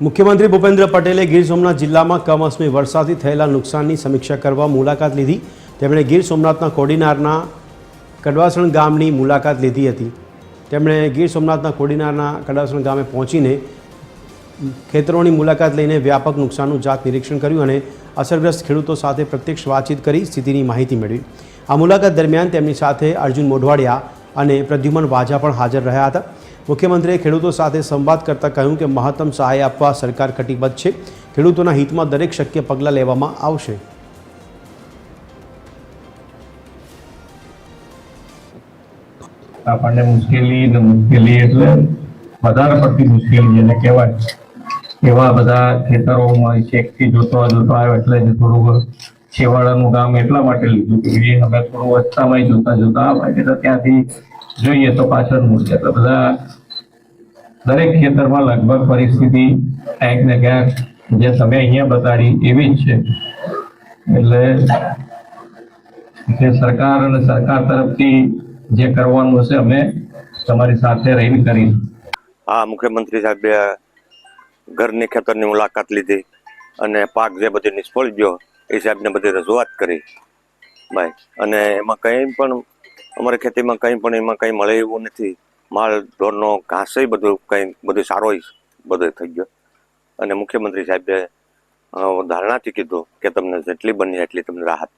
મુખ્યમંત્રી ભૂપેન્દ્ર પટેલે ગીર સોમનાથ જિલ્લામાં કમોસમી વરસાદથી થયેલા નુકસાનની સમીક્ષા કરવા મુલાકાત લીધી. તેમણે ગીર સોમનાથના કોડીનારના કડવાસણ ગામની મુલાકાત લીધી હતી. તેમણે ગીર સોમનાથના કોડીનારના કડવાસણ ગામે પહોંચીને ખેતરોની મુલાકાત લઈને વ્યાપક નુકસાનનું જાત નિરીક્ષણ કર્યું અને અસરગ્રસ્ત ખેડૂતો સાથે પ્રત્યક્ષ વાતચીત કરી સ્થિતિની માહિતી મેળવી. આ મુલાકાત દરમિયાન તેમની સાથે અર્જુન મોઢવાડિયા અને પ્રદ્યુમન વાજા પણ હાજર રહ્યા હતા. મુખ્યમંત્રીએ ખેડૂતો સાથે સંવાદ કરતાં કહ્યું કે મહત્તમ સહાય આપવા સરકાર કટિબદ્ધ છે. ખેડૂતોના હિતમાં દરેક શક્ય પગલાં લેવામાં આવશે. આપણને મુશ્કેલી ને મુશ્કેલી એટલે વધારે પડતી મુશ્કેલી જેને કહેવાય. એવા બધા ખેતરોમાં ચેકથી જોતો જોતો આવ્યો એટલે જ થોડું છેવાડાનું કામ એટલા માટે લીધું કે અમે થોડું વસ્તામાં જોતા જોતા આવે એટલે ત્યાંથી જોઈએ તો પાછળ મૂળ એટલે બધા દરેક ખેતરમાં લગભગ પરિસ્થિતિ ક્યાંક ને ક્યાંક જે તમે અહીંયા બતાડી એવી જ છે. એટલે જે સરકાર અને સરકાર તરફથી જે કરવાનું હશે, અમે તમારી સાથે રહીને કરી આ મુખ્યમંત્રી સાહેબે ઘરની ખેતરની મુલાકાત લીધી અને પાક જે બધી નિષ્ફળ ગયો, એ સાહેબને બધી રજૂઆત કરી. ભાઈ, અને એમાં કંઈ પણ, અમારી ખેતીમાં કંઈ પણ એમાં કંઈ મળે એવું નથી. માલ ઢોરનો ઘાસે બધું કંઈ બધું સારો બધું થઈ ગયો. અને મુખ્યમંત્રી સાહેબે ધારણાથી કીધું કે તમને જેટલી બની એટલી તમને રાહત.